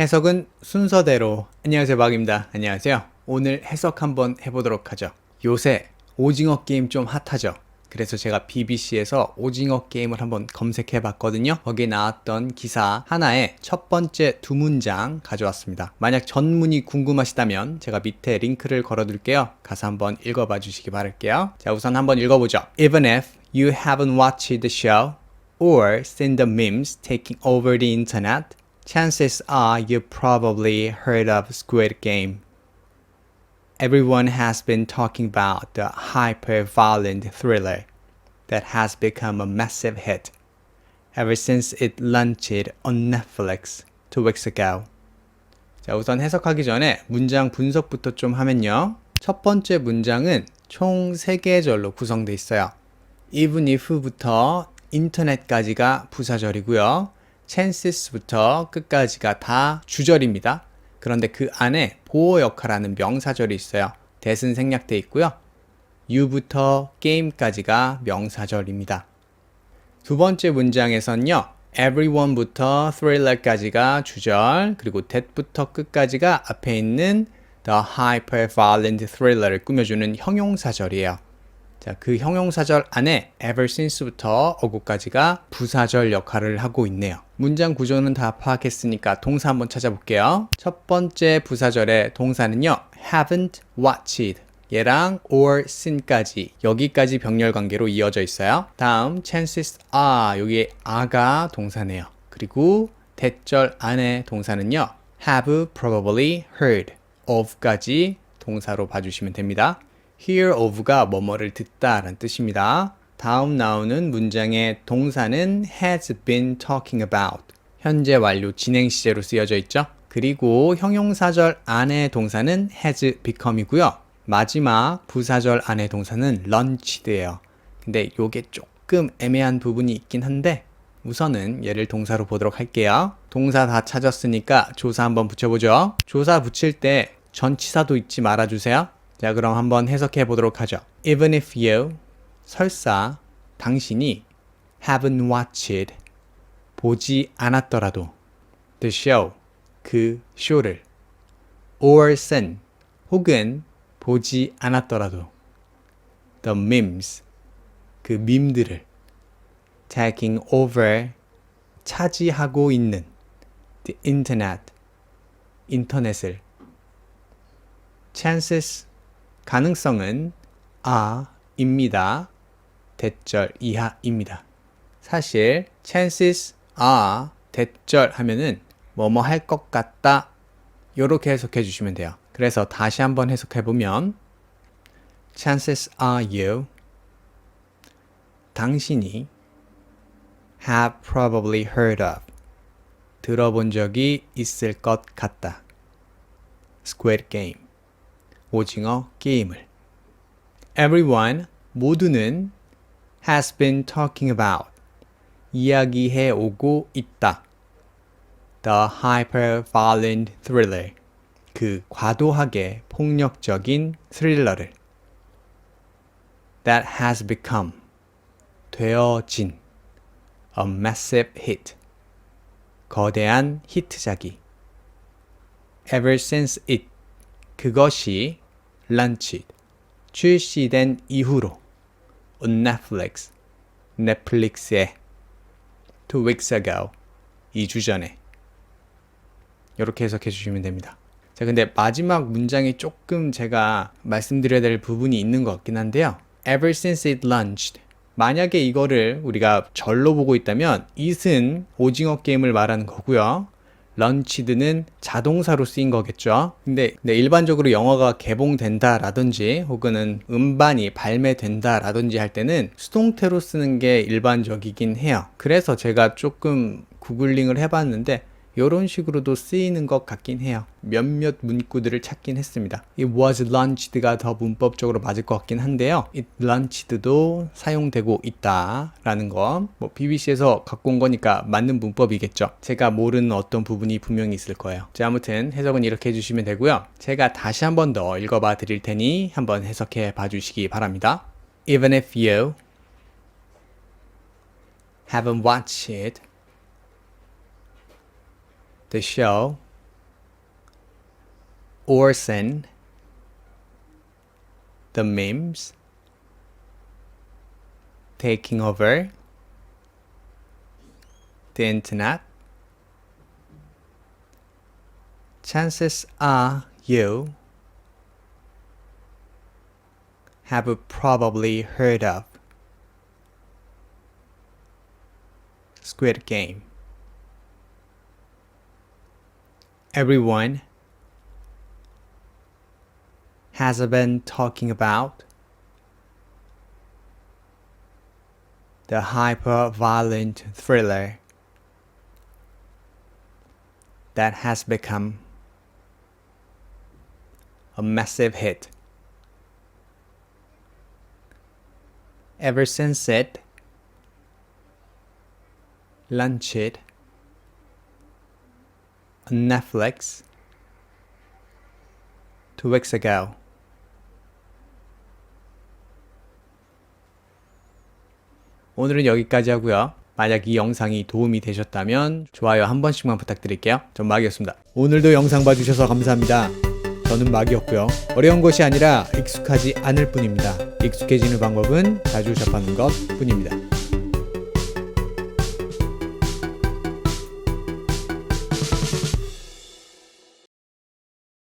해석은 순서대로. 안녕하세요, 박입니다. 안녕하세요. 오늘 해석 한번 해보도록 하죠. 요새 오징어 게임 좀 핫하죠. 그래서 제가 BBC에서 오징어 게임을 한번 검색해 봤거든요. 거기에 나왔던 기사 하나에 첫 번째 두 문장 가져왔습니다. 만약 전문이 궁금하시다면 제가 밑에 링크를 걸어 둘게요. 가서 한번 읽어 봐 주시기 바랄게요. 자, 우선 한번 읽어 보죠. Even if you haven't watched the show or seen the memes taking over the internet, chances are you probably heard of Squid Game. Everyone has been talking about the hyper violent thriller that has become a massive hit ever since it launched on Netflix two weeks ago. 자, 우선 해석하기 전에 문장 분석부터 좀 하면요. 첫 번째 문장은 총 3개절로 구성되어 있어요. even if부터 인터넷까지가 부사절이고요. Chances부터 끝까지가 다 주절입니다. 그런데 그 안에 보호 역할하는 명사절이 있어요. 대신 생략돼 있고요. you부터 game까지가 명사절입니다. 두 번째 문장에선요. everyone부터 thriller까지가 주절, 그리고 that부터 끝까지가 앞에 있는 the hyper violent thriller를 꾸며주는 형용사절이에요. 자, 그 형용사절 안에 ever since부터 어구까지가 부사절 역할을 하고 있네요. 문장 구조는 다 파악했으니까 동사 한번 찾아볼게요. 첫 번째 부사절의 동사는요. haven't watched 얘랑 or sin까지 여기까지 병렬 관계로 이어져 있어요. 다음 chances are 여기에 are가 동사네요. 그리고 대절 안에 동사는요. have probably heard of까지 동사로 봐주시면 됩니다. Hear of가 뭐뭐를 듣다라는 뜻입니다. 다음 나오는 문장의 동사는 has been talking about 현재 완료 진행 시제로 쓰여져 있죠. 그리고 형용사절 안의 동사는 has become이고요. 마지막 부사절 안의 동사는 lunched예요. 근데 요게 조금 애매한 부분이 있긴 한데 우선은 얘를 동사로 보도록 할게요. 동사 다 찾았으니까 조사 한번 붙여보죠. 조사 붙일 때 전치사도 잊지 말아주세요. 자, 그럼 한번 해석해 보도록 하죠. Even if you, 설사 당신이 haven't watched, 보지 않았더라도 the show, 그 쇼를 or seen, 혹은 보지 않았더라도 the memes, 그 밈들을 taking over, 차지하고 있는 the internet, 인터넷을 chances, 가능성은 are, 입니다. 대절 이하입니다. 사실 chances are 대절 하면은 뭐뭐 할 것 같다 요렇게 해석해 주시면 돼요. 그래서 다시 한번 해석해 보면 chances are you 당신이 have probably heard of 들어본 적이 있을 것 같다. Squid Game 오징어 게임을 Everyone 모두는 has been talking about 이야기해 오고 있다. The hyper violent thriller 그 과도하게 폭력적인 스릴러를 that has become 되어진 a massive hit 거대한 히트작이 ever since it 그것이 launched 출시된 이후로 on Netflix 넷플릭스에 two weeks ago 2주 전에 이렇게 해석해 주시면 됩니다. 자, 근데 마지막 문장이 조금 제가 말씀드려야 될 부분이 있는 것 같긴 한데요. Ever since it launched. 만약에 이거를 우리가 절로 보고 있다면 it은 오징어 게임을 말하는 거고요. 런치드는 자동사로 쓰인 거겠죠. 근데, 근데 일반적으로 영화가 개봉된다라든지 혹은 음반이 발매된다라든지 할 때는 수동태로 쓰는 게 일반적이긴 해요. 그래서 제가 조금 구글링을 해봤는데 이런 식으로도 쓰이는 것 같긴 해요. 몇몇 문구들을 찾긴 했습니다. 이 was launched,가 더 문법적으로 맞을 것 같긴 한데요. it launched,도 사용되고 있다라는 거. 뭐 BBC에서 갖고 온 거니까 맞는 문법이겠죠. 제가 모르는 어떤 부분이 분명히 있을 거예요. 자, 아무튼 해석은 이렇게 해주시면 되고요. 제가 다시 한 번 더 읽어봐 드릴 테니 한번 해석해 봐 주시기 바랍니다. Even if you haven't watched it, the show Orson, the memes, taking over the internet. Chances are you have probably heard of Squid Game. Everyone has been talking about the hyper violent thriller that has become a massive hit. Ever since it launched on Netflix two weeks ago. 오늘은 여기까지 하고요. 만약 이 영상이 도움이 되셨다면 좋아요 한 번씩만 부탁드릴게요. 전 마기였습니다. 오늘도 영상 봐주셔서 감사합니다. 저는 마기였고요. 어려운 것이 아니라 익숙하지 않을 뿐입니다. 익숙해지는 방법은 자주 접하는 것 뿐입니다.